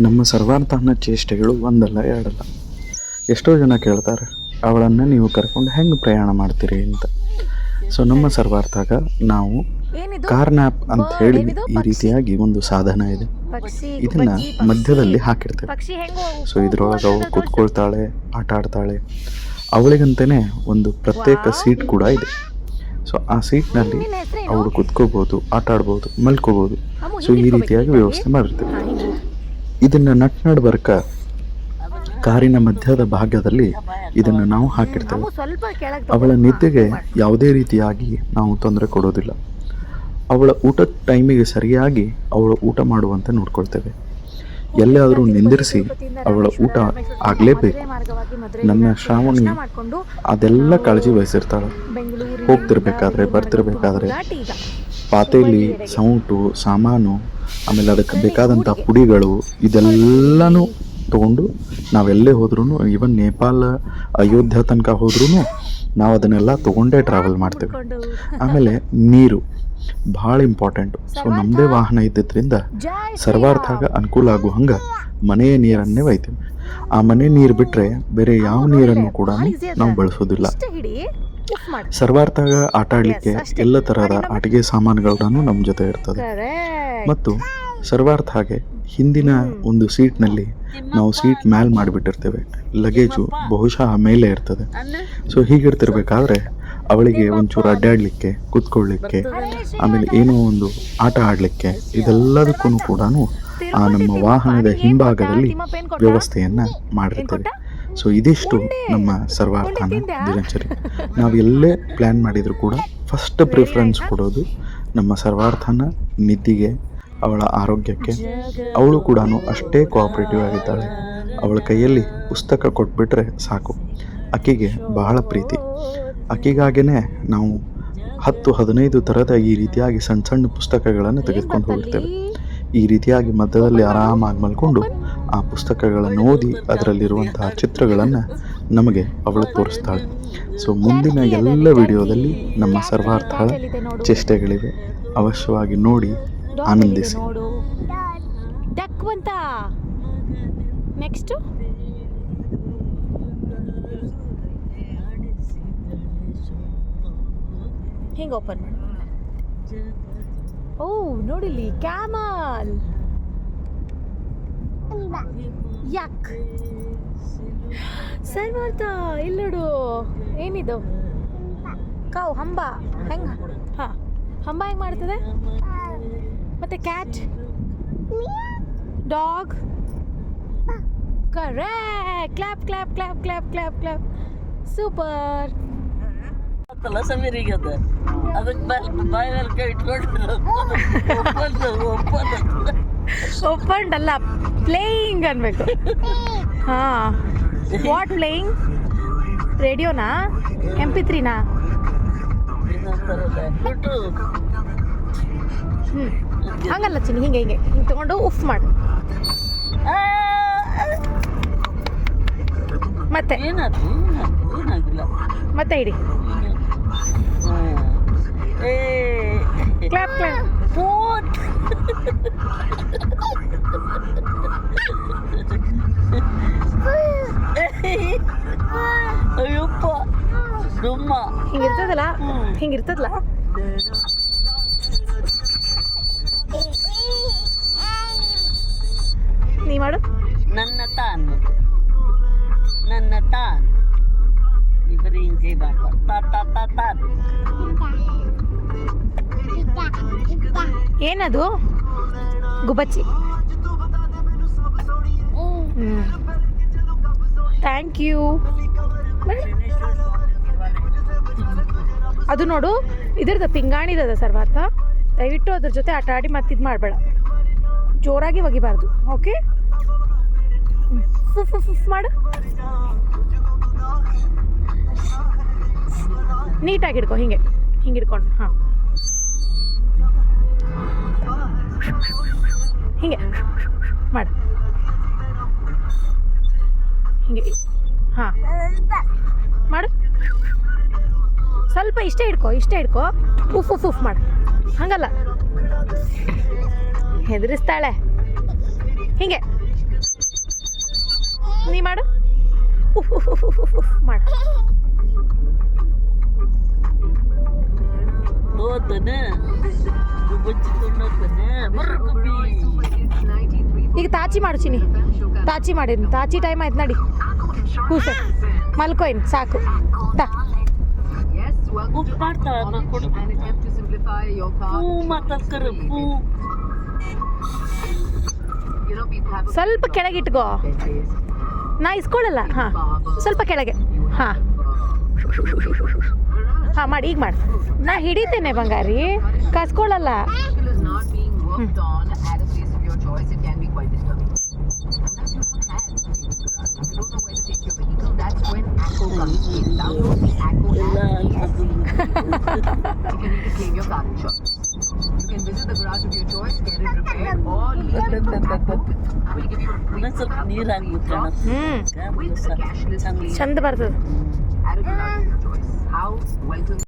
ನಮ್ಮ ಸರ್ವಾರ್ಥನ ಚೇಷ್ಟೆಗಳು ಒಂದಲ್ಲ ಎರಡಲ್ಲ. ಎಷ್ಟೋ ಜನ ಕೇಳ್ತಾರೆ ಅವಳನ್ನು ನೀವು ಕರ್ಕೊಂಡು ಹೆಂಗೆ ಪ್ರಯಾಣ ಮಾಡ್ತೀರಿ ಅಂತ. ಸೊ ನಮ್ಮ ಸರ್ವಾರ್ಥಾಗ ನಾವು ಕಾರ್ನ್ ಆ್ಯಪ್ ಅಂತ ಹೇಳಿ? ಈ ರೀತಿಯಾಗಿ ಒಂದು ಸಾಧನ ಇದೆ. ಇದನ್ನು. ಮಧ್ಯದಲ್ಲಿ ಹಾಕಿರ್ತೇವೆ. ಸೊ ಇದ್ರೊಳಗೆ ಅವಳು ಕೂತ್ಕೊಳ್ತಾಳೆ ಆಟ ಆಡ್ತಾಳೆ. ಅವಳಿಗಂತಲೇ ಒಂದು ಪ್ರತ್ಯೇಕ ಸೀಟ್ ಕೂಡ ಇದೆ. ಸೊ ಆ ಸೀಟ್ನಲ್ಲಿ ಅವಳು ಕೂತ್ಕೋಬೋದು ಆಟ ಆಡ್ಬೋದು ಮಲ್ಕೋಬೋದು. ಸೊ ಈ ರೀತಿಯಾಗಿ ವ್ಯವಸ್ಥೆ ಮಾಡಿರ್ತೇವೆ. ಇದನ್ನ ನಟ್ ಬರ್ಕ ಕಾರಿನ ಮಧ್ಯದ ಭಾಗದಲ್ಲಿ ಇದನ್ನು ನಾವು ಹಾಕಿರ್ತೇವೆ. ಅವಳ ನಿದ್ದೆಗೆ ಯಾವುದೇ ರೀತಿಯಾಗಿ ನಾವು ತೊಂದರೆ ಕೊಡೋದಿಲ್ಲ. ಅವಳ ಊಟದ ಟೈಮಿಗೆ ಸರಿಯಾಗಿ ಅವಳು ಊಟ ಮಾಡುವಂತೆ ನೋಡ್ಕೊಳ್ತೇವೆ. ಎಲ್ಲಾದರೂ ನಿಂದಿರಿಸಿ ಅವಳ ಊಟ ಆಗಲೇಬೇಕು. ನನ್ನ ಶ್ರಾವಣಿ ಅದೆಲ್ಲ ಕಾಳಜಿ ವಹಿಸಿರ್ತಾಳೆ. ಹೋಗ್ತಿರ್ಬೇಕಾದ್ರೆ ಬರ್ತಿರ್ಬೇಕಾದ್ರೆ. ಪಾತೇಲಿ ಸೌಂಟು, ಸಾಮಾನು, ಆಮೇಲೆ ಅದಕ್ಕೆ ಬೇಕಾದಂಥ ಪುಡಿಗಳು ಇದೆಲ್ಲನೂ ತಗೊಂಡು ನಾವೆಲ್ಲೇ ಹೋದ್ರೂ ಈವನ್ ನೇಪಾಳ, ಅಯೋಧ್ಯ ತನಕ ಹೋದ್ರೂ ನಾವು ಅದನ್ನೆಲ್ಲ ತೊಗೊಂಡೇ ಟ್ರಾವೆಲ್ ಮಾಡ್ತೇವೆ. ಆಮೇಲೆ ನೀರು, ಭಾಳ ಇಂಪಾರ್ಟೆಂಟು ಸೊ ನಮ್ಮದೇ ವಾಹನ ಇದ್ದಿದ್ದರಿಂದ ಸರ್ವಾರ್ಥಾಗ ಅನುಕೂಲ ಆಗೋ ಹಂಗೆ ಮನೆಯ ನೀರನ್ನೇ ಒಯ್ತೇವೆ. ಆ ಮನೆ ನೀರು ಬಿಟ್ಟರೆ ಬೇರೆ ಯಾವ ನೀರನ್ನು ಕೂಡ ನಾವು ಬಳಸೋದಿಲ್ಲ. ಸರ್ವಾರ್ಥಾಗ ಆಟ ಆಡಲಿಕ್ಕೆ ಎಲ್ಲ ತರಹದ ಆಟಿಕೆ ಸಾಮಾನುಗಳನ್ನು ನಮ್ಮ ಜೊತೆ ಇರ್ತದೆ. ಮತ್ತು ಸರ್ವಾರ್ಥ ಹಾಗೆ ಹಿಂದಿನ ಒಂದು ಸೀಟ್ನಲ್ಲಿ ನಾವು ಸೀಟ್ ಮ್ಯಾಲ್ ಮಾಡಿಬಿಟ್ಟಿರ್ತೇವೆ. ಲಗೇಜು ಬಹುಶಃ ಮೇಲೆ ಇರ್ತದೆ. ಸೊ ಹೀಗಿರ್ತಿರ್ಬೇಕಾದ್ರೆ ಅವಳಿಗೆ ಒಂಚೂರು ಅಡ್ಡಾಡಲಿಕ್ಕೆ ಕೂತ್ಕೊಳ್ಳಿಕ್ಕೆ ಆಮೇಲೆ ಏನೋ ಒಂದು ಆಟ ಆಡಲಿಕ್ಕೆ ಇದೆಲ್ಲದಕ್ಕೂ ಕೂಡ ಆ ನಮ್ಮ ವಾಹನದ ಹಿಂಭಾಗದಲ್ಲಿ ವ್ಯವಸ್ಥೆಯನ್ನ ಮಾಡಿರ್ತೇವೆ. ಸೊ ಇದಿಷ್ಟು ನಮ್ಮ ಸರ್ವಾರ್ಥಾನ ದಿನಚರಿ. ನಾವು ಎಲ್ಲೇ ಪ್ಲ್ಯಾನ್ ಮಾಡಿದರೂ ಕೂಡ ಫಸ್ಟ್ ಪ್ರಿಫರೆನ್ಸ್ ಕೊಡೋದು ನಮ್ಮ ಸರ್ವಾರ್ಥನ ನಿದ್ದಿಗೆ ಅವಳ ಆರೋಗ್ಯಕ್ಕೆ. ಅವಳು ಕೂಡ ಅಷ್ಟೇ ಕೋಆಪ್ರೇಟಿವ್ ಆಗಿದ್ದಾಳೆ. ಅವಳ ಕೈಯಲ್ಲಿ ಪುಸ್ತಕ ಕೊಟ್ಬಿಟ್ರೆ ಸಾಕು. ಅಕ್ಕಿಗೆ ಬಹಳ ಪ್ರೀತಿ. ಆಕೆಗಾಗೇ ನಾವು ಹತ್ತು ಹದಿನೈದು ಥರದ ಈ ರೀತಿಯಾಗಿ ಸಣ್ಣ ಸಣ್ಣ ಪುಸ್ತಕಗಳನ್ನು ತೆಗೆದುಕೊಂಡು ಹೋಗಿರ್ತೇವೆ. ಈ ರೀತಿಯಾಗಿ ಮಧ್ಯದಲ್ಲಿ ಆರಾಮಾಗಿ ಮಲ್ಕೊಂಡು ಆ ಪುಸ್ತಕಗಳನ್ನು ಓದಿ ಅದರಲ್ಲಿರುವಂತಹ ಚಿತ್ರಗಳನ್ನು ನಮಗೆ ಅವಳು ತೋರಿಸ್ತಾಳೆ. ಸೊ ಮುಂದಿನ ಎಲ್ಲ ವಿಡಿಯೋದಲ್ಲಿ ನಮ್ಮ ಸರ್ವಾರ್ಥ ಚೇಷ್ಟೆಗಳಿವೆ. ಅವಶ್ಯವಾಗಿ ನೋಡಿ ಆನಂದಿಸಿ. ನೆಕ್ಸ್ಟ್ ಹಿಂಗೆ ಓಪನ್ ಮಾಡಿ ಓ ನೋಡಿಲಿ ಕ್ಯಾಮಲ್. ಯಾಕ್? ಸರ್ ಇಲ್ಲಿ ನೋಡು. ಏನಿದು? ಕಾವು ಹಂಬ. ಹೆಂಗ? ಹಾ. ಹಂಬ ಹೆಂಗ್ ಮಾಡ್ತದೆ? ಮತ್ತೆ cat dog? Correct. Clap clap clap clap clap clap. Super. ತಲ ಸಮೀರಿಗೆ ಅದ ಅದಕ್ಕೆ ಬಾಯಿ ಮೇಲೆ ಕೈ ಇಟ್ಕೊಂಡು ಒಪ್ಪಂದು ಒಪ್ಪಂದು ಓಪನ್ಡ್ ಅಲ್ಲ ಪ್ಲೇಯಿಂಗ್ ಅನ್ಬೇಕು. ಹಾ. ವಾಟ್ ಪ್ಲೇಯಿಂಗ್ ರೇಡಿಯೋನಾ? ಎಂ ಪಿ ತ್ರೀನಾ ಹ್ಞೂ ಹಂಗಲ್ಲ ಚಿನ್ನಿ ಹಿಂಗೆ ಹಿಂಗೆ. ಹಿಂಗೆ ತಗೊಂಡು ಉಫ್ ಮಾಡು. ಮತ್ತೆ? ಮತ್ತೆ ಇಡಿ. ಕ್ಲಾಪ್ ಕ್ಲಾಪ್ ಕ್ಲಾಪ್ ಡುಮ್ಮ ಹಿಂಗಿರ್ತದಲ್ಲ? ಹ್ಮ್. ಹಿಂಗಿರ್ತದಲ್ಲ? ನೀ ಮಾಡು. ನನ್ನ ತಾನ್. ನನ್ನ ತಾನ್. ಇಬ್ಬರು ಹಿಂಗೆ ಬಾಪ ತಾ ತಾ ತಾ ತಾನ್. ಏನದು? ಗುಬಚ್ಚಿ ಥ್ಯಾಂಕ್ ಯು ಅದು ನೋಡು, ಇದ್ರದ್ದು ಪಿಂಗಾಣಿದದ ಸರ್ವಾರ್ಥ ದಯವಿಟ್ಟು ಅದ್ರ ಜೊತೆ ಆಟ ಆಡಿ ಮತ್ತೆ ಇದು ಮಾಡಬೇಡ. ಜೋರಾಗಿ ಒಗಿಬಾರ್ದು, ಓಕೆ? ಫುಫ್ ಫುಫ್ ಮಾಡು. ನೀಟಾಗಿ ಹಿಡ್ಕೊ, ಹಿಂಗೆ ಹಿಂಗೆ ಹಿಡ್ಕೊಂಡು, ಹಾಂ. ಹಿಂಗೆ, ಮಾಡು. ಹಿಂಗೆ, ಹಾಂ. ಮಾಡು. ಸ್ವಲ್ಪ ಇಷ್ಟೇ ಇಟ್ಕೋ ಇಷ್ಟೇ ಇಟ್ಕೋ ಉಫ್ ಉಫ್ ಉಫ್ ಮಾಡು. ಹಂಗಲ್ಲ. ಹೆದರಿಸ್ತಾಳೆ. ಹಿಂಗೆ. ನೀ ಮಾಡು. ಉಫ್ ಉಫ್ ಉಫ್ ಉಫ್ ಉಫ್ ಉಫ್ ಮಾಡು ಈಗ ತಾಚಿ ಮಾಡು ಚಿನಿ ತಾಚಿ ಮಾಡಿರಿ ತಾಚಿ ಟೈಮ್ ಆಯ್ತು ನಡಿ. ಕೂಸೆ. ಮಲ್ಕೋ ಇನ್ನು ಸಾಕು. ತಾ ಮಾತಾಡ್ಕರ ಪೂ ಸ್ವಲ್ಪ ಕೆಳಗೆ ಇಟ್ಕೋ. ನಾ ಇಸ್ಕೊಳ್ಳಲ್ಲ ಹಾಂ. ಸ್ವಲ್ಪ ಕೆಳಗೆ ಹಾಂ. ಹಾಂ ಮಾಡಿ ಈಗ ಮಾಡಿ. ನಾ ಹಿಡಿತೇನೆ ಬಂಗಾರಿ. ಕಸ್ಕೊಳ್ಳಲ್ಲ is car insurance. You can visit the garage of your choice, get it repaired, or. We'll give you a free ಸ್ವಲ್ಪ ನೀರು ಹಾಕ್ಬಿಟ್ರೆ ಹ್ಞೂ with the cashless ಚಂದ ಚಂದ ಬರ್ತದೆ at a garage of your choice. How? Welcome.